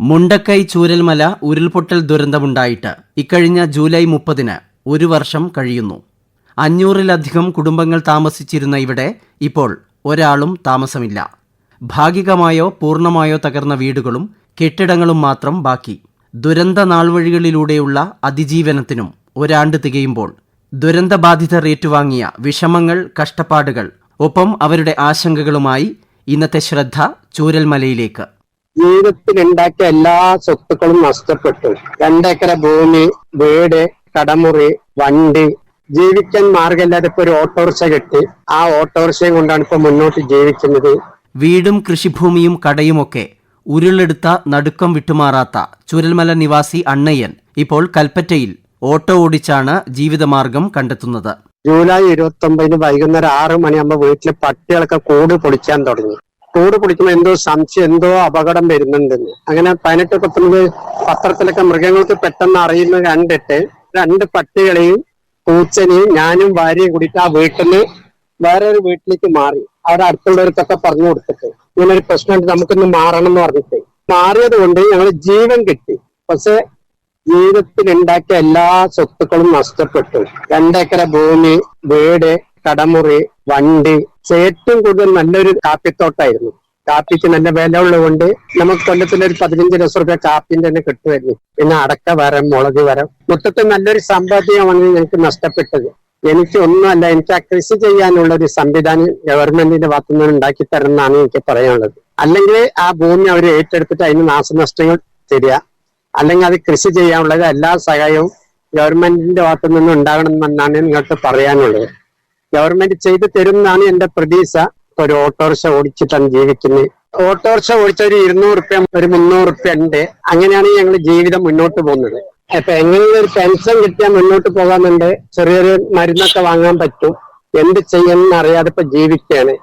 മുണ്ടക്കൈ ചൂരൽമല ഉരുൾപൊട്ടൽ ദുരന്തമുണ്ടായിട്ട് ഇക്കഴിഞ്ഞ ജൂലൈ മുപ്പതിന് ഒരു വർഷം കഴിയുന്നു. അഞ്ഞൂറിലധികം കുടുംബങ്ങൾ താമസിച്ചിരുന്ന ഇവിടെ ഇപ്പോൾ ഒരാളും താമസമില്ല. ഭാഗികമായോ പൂർണമായോ തകർന്ന വീടുകളും കെട്ടിടങ്ങളും മാത്രം ബാക്കി. ദുരന്ത നാൾവഴികളിലൂടെയുള്ള അതിജീവനത്തിനും ഒരാണ്ട് തികയുമ്പോൾ ദുരന്തബാധിതർ ഏറ്റുവാങ്ങിയ വിഷമങ്ങൾ കഷ്ടപ്പാടുകൾ ഒപ്പം അവരുടെ ആശങ്കകളുമായി ഇന്നത്തെ ശ്രദ്ധ ചൂരൽമലയിലേക്ക്. ജീവിതത്തിൽ ഉണ്ടാക്കിയ എല്ലാ സ്വത്തുക്കളും നഷ്ടപ്പെട്ടു. രണ്ടേക്കര ഭൂമി വീട് കടമുറി വണ്ടി. ജീവിക്കാൻ മാർഗമില്ലാതെ ഇപ്പൊ ഒരു ഓട്ടോറിക്ഷ കിട്ടി. ആ ഓട്ടോറിക്ഷയും കൊണ്ടാണ് ഇപ്പൊ മുന്നോട്ട് ജീവിക്കുന്നത്. വീടും കൃഷിഭൂമിയും കടയുമൊക്കെ ഉരുളെടുത്ത നടുക്കം വിട്ടുമാറാത്ത ചുരൽമല നിവാസി അണ്ണയ്യൻ ഇപ്പോൾ കൽപ്പറ്റയിൽ ഓട്ടോ ഓടിച്ചാണ് ജീവിതമാർഗം കണ്ടെത്തുന്നത്. ജൂലൈ ഇരുപത്തി ഒമ്പതിന് വൈകുന്നേരം ആറ് മണിയാകുമ്പോൾ വീട്ടിലെ പട്ടികളൊക്കെ കൂട് പൊളിക്കാൻ തുടങ്ങി. കൂട് കുടിക്കുമ്പോൾ എന്തോ സംശയം എന്തോ അപകടം വരുന്നുണ്ടെന്ന്. അങ്ങനെ പതിനെട്ട് പത്തൊമ്പത് പത്രത്തിലൊക്കെ മൃഗങ്ങൾക്ക് പെട്ടെന്ന് അറിയുന്ന കണ്ടിട്ട് രണ്ട് പട്ടികളെയും പൂച്ചനെയും ഞാനും ഭാര്യയും കൂടിയിട്ട് ആ വീട്ടിൽ നിന്ന് വേറെ ഒരു വീട്ടിലേക്ക് മാറി. അവിടെ അടുത്തുള്ളവർക്കൊക്കെ പറഞ്ഞു കൊടുത്തിട്ട് ഇങ്ങനെ ഒരു പ്രശ്നമുണ്ട് നമുക്കൊന്ന് മാറണം എന്ന് പറഞ്ഞിട്ട്. മാറിയത് കൊണ്ട് ഞങ്ങൾ ജീവൻ കിട്ടി. പക്ഷെ ജീവിതത്തിൽ ഉണ്ടാക്കിയ എല്ലാ സ്വത്തുക്കളും നഷ്ടപ്പെട്ടു. രണ്ടേക്കര ഭൂമി വീട് കടമുറി വണ്ടി. ഏറ്റവും കൂടുതൽ നല്ലൊരു കാപ്പിത്തോട്ടായിരുന്നു. കാപ്പിക്ക് നല്ല വില ഉള്ളതുകൊണ്ട് നമുക്ക് കൊല്ലത്തിൽ ഒരു പതിനഞ്ച് ലക്ഷം റുപ്യ കാപ്പിന്റെ തന്നെ കിട്ടുമായിരുന്നു. പിന്നെ അടക്ക വരം മുളക് വരം. മൊത്തത്തിൽ നല്ലൊരു സമ്പാദ്യമാണ് ഞങ്ങൾക്ക് നഷ്ടപ്പെട്ടത്. എനിക്ക് ഒന്നുമല്ല എനിക്ക് ആ കൃഷി ചെയ്യാനുള്ള ഒരു സംവിധാനം ഗവൺമെന്റിന്റെ ഭാഗത്തു നിന്ന് ഉണ്ടാക്കി തരുന്നതാണ് എനിക്ക് പറയാനുള്ളത്. അല്ലെങ്കിൽ ആ ഭൂമി അവർ ഏറ്റെടുത്തിട്ട് അതിന് നാശനഷ്ടങ്ങൾ തരിക. അല്ലെങ്കിൽ അത് കൃഷി ചെയ്യാനുള്ളത് എല്ലാ സഹായവും ഗവൺമെന്റിന്റെ ഭാഗത്തു നിന്ന് ഉണ്ടാകണമെന്നാണ് നിങ്ങൾക്ക് പറയാനുള്ളത്. ഗവൺമെന്റ് ചെയ്തു തരുമെന്നാണ് എന്റെ പ്രതീക്ഷ. ഒരു ഓട്ടോറിക്ഷ ഓടിച്ചിട്ടാണ് ജീവിക്കുന്നത്. ഓട്ടോറിക്ഷ ഓടിച്ച ഒരു ഇരുന്നൂറ് റുപ്യ ഒരു മുന്നൂറ് റുപ്യ ഉണ്ട്. അങ്ങനെയാണ് ഞങ്ങൾ ജീവിതം മുന്നോട്ട് പോകുന്നത്. അപ്പൊ എങ്ങനെയുള്ള ഒരു പെൻഷൻ കിട്ടിയാൽ മുന്നോട്ട് പോകാന്നുണ്ട് ചെറിയൊരു മരുന്നൊക്കെ വാങ്ങാൻ പറ്റും. എന്ത് ചെയ്യണമെന്ന് അറിയാതെ ഇപ്പൊ ജീവിക്കുകയാണ്.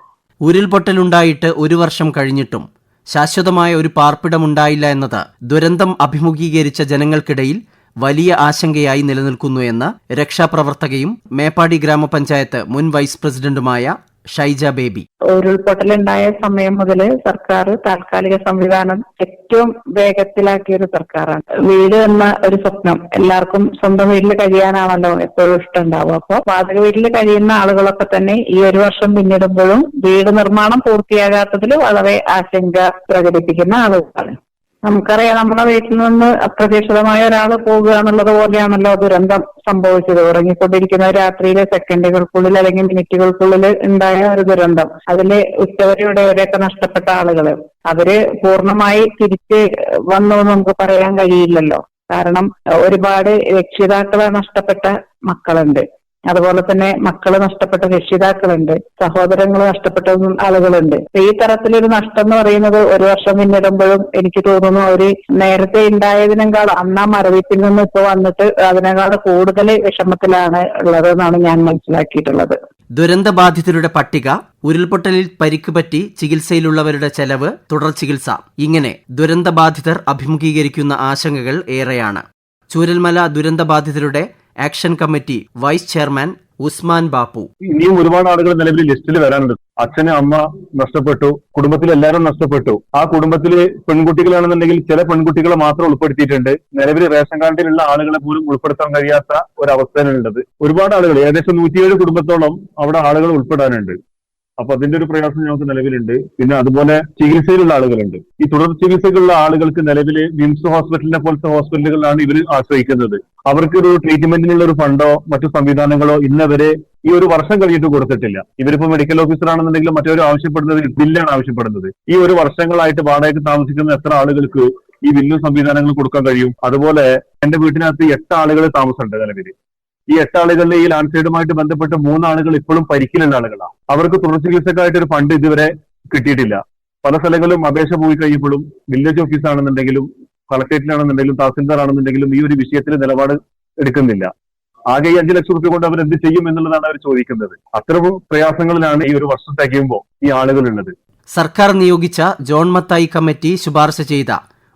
ഉരുൾപൊട്ടലുണ്ടായിട്ട് ഒരു വർഷം കഴിഞ്ഞിട്ടും ശാശ്വതമായ ഒരു പാർപ്പിടമുണ്ടായില്ല എന്നത് ദുരന്തം അഭിമുഖീകരിച്ച ജനങ്ങൾക്കിടയിൽ വലിയ ആശങ്കയായി നിലനിൽക്കുന്നു എന്ന് രക്ഷാപ്രവർത്തകയും മേപ്പാടി ഗ്രാമപഞ്ചായത്ത് മുൻ വൈസ് പ്രസിഡന്റുമായ ഷൈജ ബേബി. ഉരുൾപൊട്ടലുണ്ടായ സമയം മുതൽ സർക്കാർ താൽക്കാലിക സംവിധാനം ഏറ്റവും വേഗത്തിലാക്കിയ ഒരു സർക്കാരാണ്. വീട് എന്ന ഒരു സ്വപ്നം എല്ലാവർക്കും സ്വന്തം വീട്ടിൽ കഴിയാനാണല്ലോ എപ്പോഴും ഇഷ്ടമുണ്ടാവും അപ്പൊ വാതക വീട്ടിൽ കഴിയുന്ന ആളുകളൊക്കെ തന്നെ ഈ ഒരു വർഷം പിന്നിടുമ്പോഴും വീട് നിർമ്മാണം പൂർത്തിയാകാത്തതിൽ വളരെ ആശങ്ക പ്രകടിപ്പിക്കുന്ന ആളുകളാണ്. നമുക്കറിയാം നമ്മുടെ വീട്ടിൽ നിന്ന് അപ്രതീക്ഷിതമായ ഒരാൾ പോകുക എന്നുള്ളത് പോലെയാണല്ലോ ദുരന്തം സംഭവിച്ചത്. ഉറങ്ങിക്കൊണ്ടിരിക്കുന്ന രാത്രിയിലെ സെക്കൻഡുകൾക്കുള്ളിൽ അല്ലെങ്കിൽ മിനിറ്റുകൾക്കുള്ളിൽ ഉണ്ടായ ഒരു ദുരന്തം. അതിൽ ഉച്ചവരെയുടെയൊക്കെ നഷ്ടപ്പെട്ട ആളുകൾ അവർ പൂർണമായി തിരിച്ച് വന്നു നമുക്ക് പറയാൻ കഴിയില്ലല്ലോ. കാരണം ഒരുപാട് രക്ഷിതാക്കളെ നഷ്ടപ്പെട്ട മക്കളുണ്ട്. അതുപോലെ തന്നെ മക്കൾ നഷ്ടപ്പെട്ട രക്ഷിതാക്കളുണ്ട് സഹോദരങ്ങൾ നഷ്ടപ്പെട്ട ആളുകളുണ്ട്. ഈ തരത്തിലൊരു നഷ്ടം എന്ന് പറയുന്നത് ഒരു വർഷം പിന്നിടുമ്പോഴും എനിക്ക് തോന്നുന്നു ഒരു നേരത്തെ ഉണ്ടായതിനേക്കാൾ അന്ന് ആ മരവിപ്പിൽ നിന്ന് ഇപ്പൊ വന്നിട്ട് അതിനേക്കാൾ കൂടുതൽ വിഷമത്തിലാണ് ഉള്ളത് എന്നാണ് ഞാൻ മനസ്സിലാക്കിയിട്ടുള്ളത്. ദുരന്ത ബാധിതരുടെ പട്ടിക ഉരുൾപൊട്ടലിൽ പരിക്ക് പറ്റി ചികിത്സയിലുള്ളവരുടെ ചെലവ് തുടർ ചികിത്സ. ഇങ്ങനെ ദുരന്ത ബാധിതർ അഭിമുഖീകരിക്കുന്ന ആശങ്കകൾ ഏറെയാണ്. Chooralmala ദുരന്തബാധിതരുടെ action committee vice chairman Usman Bappu. ഇനിയും ഒരുപാട് ആളുകൾ നിലവിൽ ലിസ്റ്റിൽ വരാനുണ്ട്. അച്ഛന് അമ്മ നഷ്ടപ്പെട്ടു കുടുംബത്തിൽ എല്ലാവരും നഷ്ടപ്പെട്ടു. ആ കുടുംബത്തിൽ പെൺകുട്ടികളാണെന്നുണ്ടെങ്കിൽ ചില പെൺകുട്ടികളെ മാത്രം ഉൾപ്പെടുത്തിയിട്ടുണ്ട്. നിലവിൽ റേഷൻ കാർഡിലുള്ള ആളുകളെ പോലും ഉൾപ്പെടുത്താൻ കഴിയാത്ത ഒരവസ്ഥയിലുള്ളത് ഒരുപാട് ആളുകൾ ഏകദേശം നൂറ്റിയേഴ് കുടുംബത്തോളം അവിടെ ആളുകൾ ഉൾപ്പെടാനുണ്ട്. അപ്പൊ അതിന്റെ ഒരു പ്രയാസം ഞങ്ങൾക്ക് നിലവിലുണ്ട്. പിന്നെ അതുപോലെ ചികിത്സയിലുള്ള ആളുകളുണ്ട്. ഈ തുടർ ചികിത്സയിലുള്ള ആളുകൾക്ക് നിലവിൽ വിംസ് ഹോസ്പിറ്റലിനെ പോലത്തെ ഹോസ്പിറ്റലുകളാണ് ഇവർ ആശ്രയിക്കുന്നത്. അവർക്ക് ഒരു ട്രീറ്റ്മെന്റിനുള്ള ഒരു ഫണ്ടോ മറ്റു സംവിധാനങ്ങളോ ഇന്നവരെ ഈ ഒരു വർഷം കഴിഞ്ഞിട്ട് കൊടുത്തിട്ടില്ല. ഇവരിപ്പോ മെഡിക്കൽ ഓഫീസർ ആണെന്നുണ്ടെങ്കിൽ മറ്റൊരു ആവശ്യപ്പെടുന്നത് ബില്ലാണ് ആവശ്യപ്പെടുന്നത്. ഈ ഒരു വർഷങ്ങളായിട്ട് വാടകയ്ക്ക് താമസിക്കുന്ന എത്ര ആളുകൾക്ക് ഈ ബില്ലും സംവിധാനങ്ങൾ കൊടുക്കാൻ കഴിയും? അതുപോലെ എന്റെ വീട്ടിനകത്ത് എട്ട് ആളുകൾ താമസമുണ്ട് നിലവിൽ ഈ എട്ട് ആളുകളിൽ ഈ ലാൻഡ് സൈഡുമായിട്ട് ബന്ധപ്പെട്ട് മൂന്നാളുകൾ ഇപ്പോഴും പരിക്കിലുള്ള ആളുകളാണ് അവർക്ക് തുടർ ചികിത്സക്കായിട്ട് ഒരു ഫണ്ട് ഇതുവരെ കിട്ടിയിട്ടില്ല. പല സ്ഥലങ്ങളിലും അപേക്ഷ പോയി കഴിയുമ്പോഴും വില്ലേജ് ഓഫീസ് ആണെന്നുണ്ടെങ്കിലും കളക്ടറേറ്റിലാണെന്നുണ്ടെങ്കിലും തഹസിൽദാർ ആണെന്നുണ്ടെങ്കിലും ഈ ഒരു വിഷയത്തിൽ നിലപാട് എടുക്കുന്നില്ല. ആകെ ഈ അഞ്ചു ലക്ഷം റുപ്യ കൊണ്ട് അവർ എന്ത് ചെയ്യും എന്നുള്ളതാണ് അവർ ചോദിക്കുന്നത്. അത്ര പ്രയാസങ്ങളിലാണ് ഈ ഒരു വർഷം തികയുമ്പോൾ ഈ ആളുകളുള്ളത്. സർക്കാർ നിയോഗിച്ച ജോൺ മത്തായി കമ്മിറ്റി ശുപാർശ ചെയ്ത.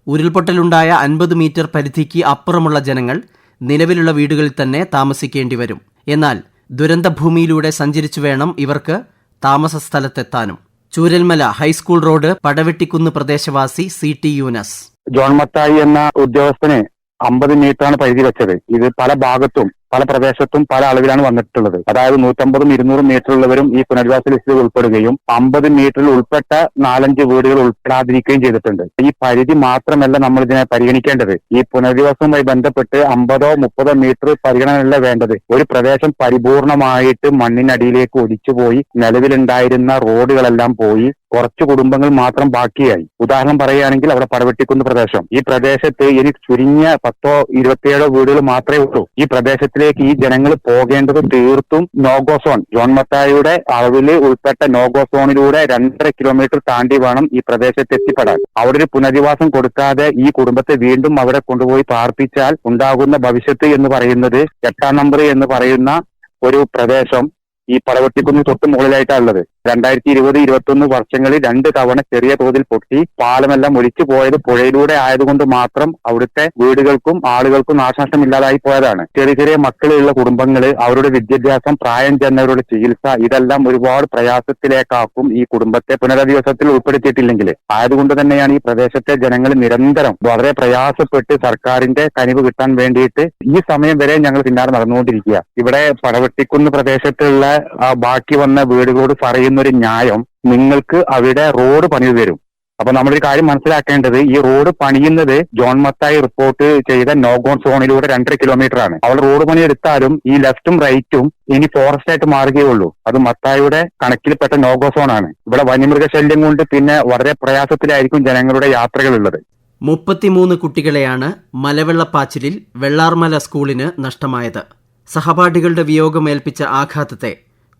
ഉരുൾപൊട്ടലുണ്ടായ അൻപത് മീറ്റർ പരിധിക്ക് അപ്പുറമുള്ള ജനങ്ങൾ നിലവിലുള്ള വീടുകളിൽ തന്നെ താമസിക്കേണ്ടി വരും. എന്നാൽ ദുരന്തഭൂമിയിലൂടെ സഞ്ചരിച്ചു വേണം ഇവർക്ക് താമസ സ്ഥലത്തെത്താനും Chooralmala high school road Padavettikunnu പ്രദേശവാസി C T Yunus. John Mathai എന്ന ഉദ്യോഗസ്ഥന് അമ്പത് മീറ്ററാണ് പരിധി വെച്ചത്. ഇത് പല ഭാഗത്തും പല പ്രദേശത്തും പല അളവിലാണ് വന്നിട്ടുള്ളത്. അതായത് നൂറ്റമ്പതും ഇരുന്നൂറും മീറ്റർ ഉള്ളവരും ഈ പുനരധിവാസ ലിസ്റ്റിൽ ഉൾപ്പെടുകയും അമ്പത് മീറ്ററിൽ ഉൾപ്പെട്ട നാലഞ്ച് വീടുകൾ ഉൾപ്പെടാതിരിക്കുകയും ചെയ്തിട്ടുണ്ട്. ഈ പരിധി മാത്രമല്ല നമ്മൾ ഇതിനെ പരിഗണിക്കേണ്ടത്. ഈ പുനരധിവാസവുമായി ബന്ധപ്പെട്ട് അമ്പതോ മുപ്പതോ മീറ്റർ പരിഗണനയല്ല വേണ്ടത്. ഒരു പ്രദേശം പരിപൂർണമായിട്ട് മണ്ണിനടിയിലേക്ക് ഒലിച്ചുപോയി നിലവിലുണ്ടായിരുന്ന റോഡുകളെല്ലാം പോയി കുറച്ച് കുടുംബങ്ങൾ മാത്രം ബാക്കിയായി. ഉദാഹരണം പറയുകയാണെങ്കിൽ അവിടെ പടവെട്ടിക്കുന്ന് പ്രദേശം. ഈ പ്രദേശത്ത് ഇനി ചുരുങ്ങിയ പത്തോ ഇരുപത്തിയേഴോ വീടുകൾ മാത്രമേ ഉള്ളൂ. ഈ പ്രദേശത്തിലേക്ക് ഈ ജനങ്ങൾ പോകേണ്ടത് തീർത്തും നോഗോ സോൺ ജോൺ മത്തായിയുടെ അളവിൽ ഉൾപ്പെട്ട നോഗോ സോണിലൂടെ രണ്ടര കിലോമീറ്റർ താണ്ടി വേണം ഈ പ്രദേശത്ത് എത്തിപ്പെടാൻ. അവിടെ ഒരു പുനരധിവാസം കൊടുക്കാതെ ഈ കുടുംബത്തെ വീണ്ടും അവിടെ കൊണ്ടുപോയി പാർപ്പിച്ചാൽ ഉണ്ടാകുന്ന ഭവിഷ്യത്ത് എന്ന് പറയുന്നത് എട്ടാം നമ്പർ എന്ന് പറയുന്ന ഒരു പ്രദേശം ഈ പടവെട്ടിക്കുന്ന് തൊട്ട് മുകളിലായിട്ടാണ് ഉള്ളത്. രണ്ടായിരത്തി ഇരുപത് ഇരുപത്തൊന്ന് വർഷങ്ങളിൽ രണ്ട് തവണ ചെറിയ തോതിൽ പൊട്ടി പാലമെല്ലാം ഒലിച്ചു പോയത് പുഴയിലൂടെ ആയതുകൊണ്ട് മാത്രം അവിടുത്തെ വീടുകൾക്കും ആളുകൾക്കും നാശനഷ്ടം ഇല്ലാതായി പോയതാണ്. ചെറിയ ചെറിയ മക്കളുള്ള കുടുംബങ്ങൾ അവരുടെ വിദ്യാഭ്യാസം പ്രായം ചെന്നവരുടെ ചികിത്സ ഇതെല്ലാം ഒരുപാട് പ്രയാസത്തിലേക്കാക്കും ഈ കുടുംബത്തെ പുനരധിവാസത്തിൽ ഉൾപ്പെടുത്തിയിട്ടില്ലെങ്കിൽ. ആയതുകൊണ്ട് തന്നെയാണ് ഈ പ്രദേശത്തെ ജനങ്ങൾ നിരന്തരം വളരെ പ്രയാസപ്പെട്ട് സർക്കാരിന്റെ കനിവ് കിട്ടാൻ വേണ്ടിയിട്ട് ഈ സമയം വരെ ഞങ്ങൾ പിന്നാലെ നടന്നുകൊണ്ടിരിക്കുക. ഇവിടെ പടവെട്ടിക്കുന്ന് പ്രദേശത്തുള്ള ബാക്കി വന്ന വീടുകളോട് പറയുന്ന ഒരു ന്യായം നിങ്ങൾക്ക് അവിടെ റോഡ് പണിത് തരും. അപ്പൊ നമ്മളൊരു കാര്യം മനസ്സിലാക്കേണ്ടത് ഈ റോഡ് പണിയുന്നത് ജോൺ മത്തായി റിപ്പോർട്ട് ചെയ്ത നോഗോൺ സോണിലൂടെ രണ്ടര കിലോമീറ്റർ ആണ്. അവൾ റോഡ് പണി എടുത്താലും ഈ ലെഫ്റ്റും റൈറ്റും ഇനി ഫോറസ്റ്റ് ആയിട്ട് മാറുകയുള്ളൂ അത് മത്തായിയുടെ കണക്കിൽപ്പെട്ട നോഗോ സോൺ ആണ് ഇവിടെ വന്യമൃഗശല്യം കൊണ്ട് പിന്നെ വളരെ പ്രയാസത്തിലായിരിക്കും ജനങ്ങളുടെ യാത്രകൾ യാത്രകളുള്ളത് മുപ്പത്തിമൂന്ന് കുട്ടികളെയാണ് മലവെള്ളപ്പാച്ചിലിൽ വെള്ളാർമല സ്കൂളിന് നഷ്ടമായത്. സഹപാഠികളുടെ വിയോഗമേൽപ്പിച്ച ആഘാതത്തെ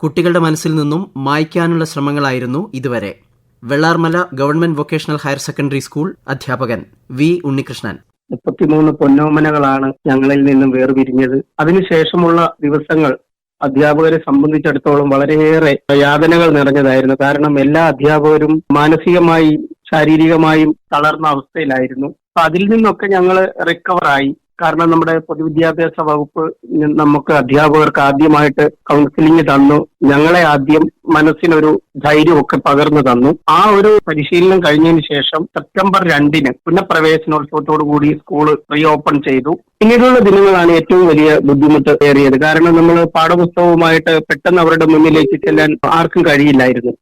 കുട്ടികളുടെ മനസ്സിൽ നിന്നും മായ്ക്കാനുള്ള ശ്രമങ്ങളായിരുന്നു ഇതുവരെ. Vellarmala government vocational higher secondary school അധ്യാപകൻ വി ഉണ്ണികൃഷ്ണൻ. മുപ്പത്തിമൂന്ന് പൊന്നോമനകളാണ് ഞങ്ങളിൽ നിന്നും വേർപിരിഞ്ഞത്. അതിനുശേഷമുള്ള ദിവസങ്ങൾ അധ്യാപകരെ സംബന്ധിച്ചിടത്തോളം വളരെയേറെ യാതനകൾ നിറഞ്ഞതായിരുന്നു. കാരണം എല്ലാ അധ്യാപകരും മാനസികമായി ശാരീരികമായും തളർന്ന അവസ്ഥയിലായിരുന്നു. അപ്പൊ അതിൽ നിന്നൊക്കെ ഞങ്ങൾ റിക്കവറായി കാരണം നമ്മുടെ പൊതുവിദ്യാഭ്യാസ വകുപ്പ് നമുക്ക് അധ്യാപകർക്ക് ആദ്യമായിട്ട് കൗൺസിലിംഗ് തന്നു. ഞങ്ങളെ ആദ്യം മനസ്സിനൊരു ധൈര്യമൊക്കെ പകർന്നു തന്നു. ആ ഒരു പരിശീലനം കഴിഞ്ഞതിന് ശേഷം സെപ്റ്റംബർ രണ്ടിന് പുനഃപ്രവേശനോത്സവത്തോടു കൂടി സ്കൂൾ റീ ഓപ്പൺ ചെയ്തു. പിന്നീടുള്ള ദിനങ്ങളാണ് ഏറ്റവും വലിയ ബുദ്ധിമുട്ട് ഏറിയത്. കാരണം നമ്മൾ പാഠപുസ്തകവുമായിട്ട് പെട്ടെന്ന് അവരുടെ മുന്നിലേക്ക് ചെല്ലാൻ ആർക്കും കഴിയില്ലായിരുന്നു.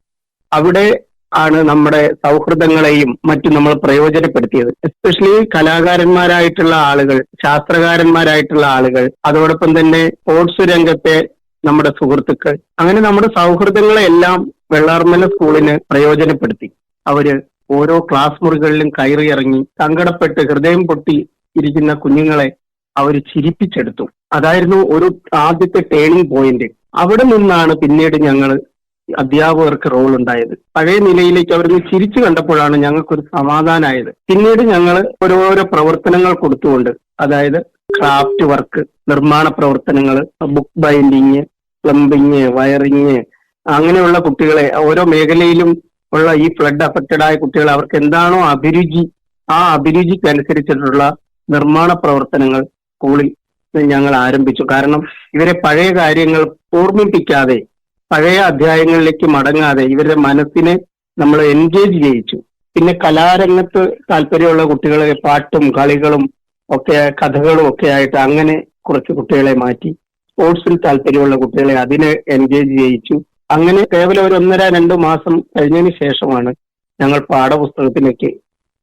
അവിടെ ആണ് നമ്മുടെ സൗഹൃദങ്ങളെയും മറ്റും നമ്മൾ പ്രയോജനപ്പെടുത്തിയത്. എസ്പെഷ്യലി കലാകാരന്മാരായിട്ടുള്ള ആളുകൾ ശാസ്ത്രകാരന്മാരായിട്ടുള്ള ആളുകൾ അതോടൊപ്പം തന്നെ സ്പോർട്സ് രംഗത്തെ നമ്മുടെ സുഹൃത്തുക്കൾ. അങ്ങനെ നമ്മുടെ സൗഹൃദങ്ങളെല്ലാം വെള്ളാർമല സ്കൂളിന് പ്രയോജനപ്പെടുത്തി. അവർ ഓരോ ക്ലാസ് മുറികളിലും കയറിയിറങ്ങി സങ്കടപ്പെട്ട് ഹൃദയം പൊട്ടി ഇരിക്കുന്ന കുഞ്ഞുങ്ങളെ അവർ ചിരിപ്പിച്ചെടുത്തു. അതായിരുന്നു ഒരു ആദ്യത്തെ ടേണിംഗ് പോയിന്റ് അവിടെ നിന്നാണ് പിന്നീട് ഞങ്ങൾ അധ്യാപകർക്ക് റോൾ ഉണ്ടായത്. പഴയ നിലയിലേക്ക് അവർ ചിരിച്ചു കണ്ടപ്പോഴാണ് ഞങ്ങൾക്കൊരു സമാധാനമായത് പിന്നീട് ഞങ്ങൾ ഓരോരോ പ്രവർത്തനങ്ങൾ കൊടുത്തുകൊണ്ട് അതായത് ക്രാഫ്റ്റ് വർക്ക് നിർമ്മാണ പ്രവർത്തനങ്ങൾ ബുക്ക് ബൈൻഡിങ് പ്ലംബിങ് വയറിങ് അങ്ങനെയുള്ള കുട്ടികളെ ഓരോ മേഖലയിലും ഉള്ള ഈ ഫ്ലഡ് അഫക്റ്റഡ് ആയ കുട്ടികൾ അവർക്ക് എന്താണോ അഭിരുചി ആ അഭിരുചിക്കനുസരിച്ചിട്ടുള്ള നിർമ്മാണ പ്രവർത്തനങ്ങൾ സ്കൂളിൽ ഞങ്ങൾ ആരംഭിച്ചു. കാരണം ഇവരെ പഴയ കാര്യങ്ങൾ ഓർമ്മിപ്പിക്കാതെ പഴയ അധ്യായങ്ങളിലേക്ക് മടങ്ങാതെ ഇവരുടെ മനസ്സിനെ നമ്മൾ എൻഗേജ് ചെയ്യിച്ചു. പിന്നെ കലാരംഗത്ത് താല്പര്യമുള്ള കുട്ടികളെ പാട്ടും കളികളും ഒക്കെ കഥകളും ഒക്കെ ആയിട്ട് അങ്ങനെ കുറച്ച് കുട്ടികളെ മാറ്റി. സ്പോർട്സിൽ താല്പര്യമുള്ള കുട്ടികളെ അതിനെ എൻഗേജ് ചെയ്യിച്ചു. അങ്ങനെ കേവലം ഒരു ഒന്നര രണ്ട് മാസം കഴിഞ്ഞതിന് ശേഷമാണ് ഞങ്ങൾ പാഠപുസ്തകത്തിലേക്ക്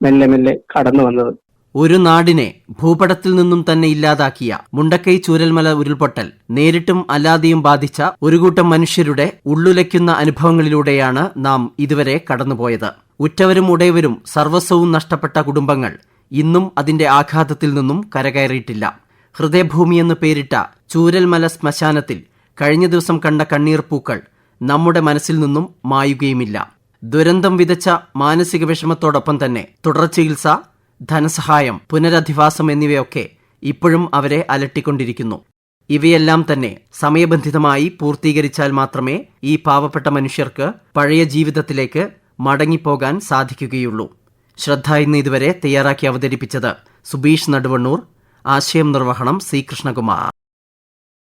മെല്ലെ മെല്ലെ കടന്നു വന്നത്. ഒരു നാടിനെ ഭൂപടത്തിൽ നിന്നും തന്നെ ഇല്ലാതാക്കിയ മുണ്ടക്കൈ ചൂരൽമല ഉരുൾപൊട്ടൽ നേരിട്ടും അല്ലാതെയും ബാധിച്ച ഒരു കൂട്ടം മനുഷ്യരുടെ ഉള്ളുലയ്ക്കുന്ന അനുഭവങ്ങളിലൂടെയാണ് നാം ഇതുവരെ കടന്നുപോയത്. ഉറ്റവരും ഉടയവരും സർവസ്വവും നഷ്ടപ്പെട്ട കുടുംബങ്ങൾ ഇന്നും അതിന്റെ ആഘാതത്തിൽ നിന്നും കരകയറിയിട്ടില്ല. ഹൃദയഭൂമിയെന്ന് പേരിട്ട ചൂരൽമല ശ്മശാനത്തിൽ കഴിഞ്ഞ ദിവസം കണ്ട കണ്ണീർ പൂക്കൾ നമ്മുടെ മനസ്സിൽ നിന്നും മായുകയുമില്ല. ദുരന്തം വിതച്ച മാനസിക വിഷമത്തോടൊപ്പം തന്നെ തുടർ ചികിത്സ ധനസഹായം പുനരധിവാസം എന്നിവയൊക്കെ ഇപ്പോഴും അവരെ അലട്ടിക്കൊണ്ടിരിക്കുന്നു. ഇവയെല്ലാം തന്നെ സമയബന്ധിതമായി പൂർത്തീകരിച്ചാൽ മാത്രമേ ഈ പാവപ്പെട്ട മനുഷ്യർക്ക് പഴയ ജീവിതത്തിലേക്ക് മടങ്ങിപ്പോകാൻ സാധിക്കുകയുള്ളൂ. ശ്രദ്ധ ഇന്ന് ഇതുവരെ തയ്യാറാക്കി അവതരിപ്പിച്ചത് സുബീഷ് നടുവണ്ണൂർ ആശയം നിർവഹണം സി കൃഷ്ണകുമാർ.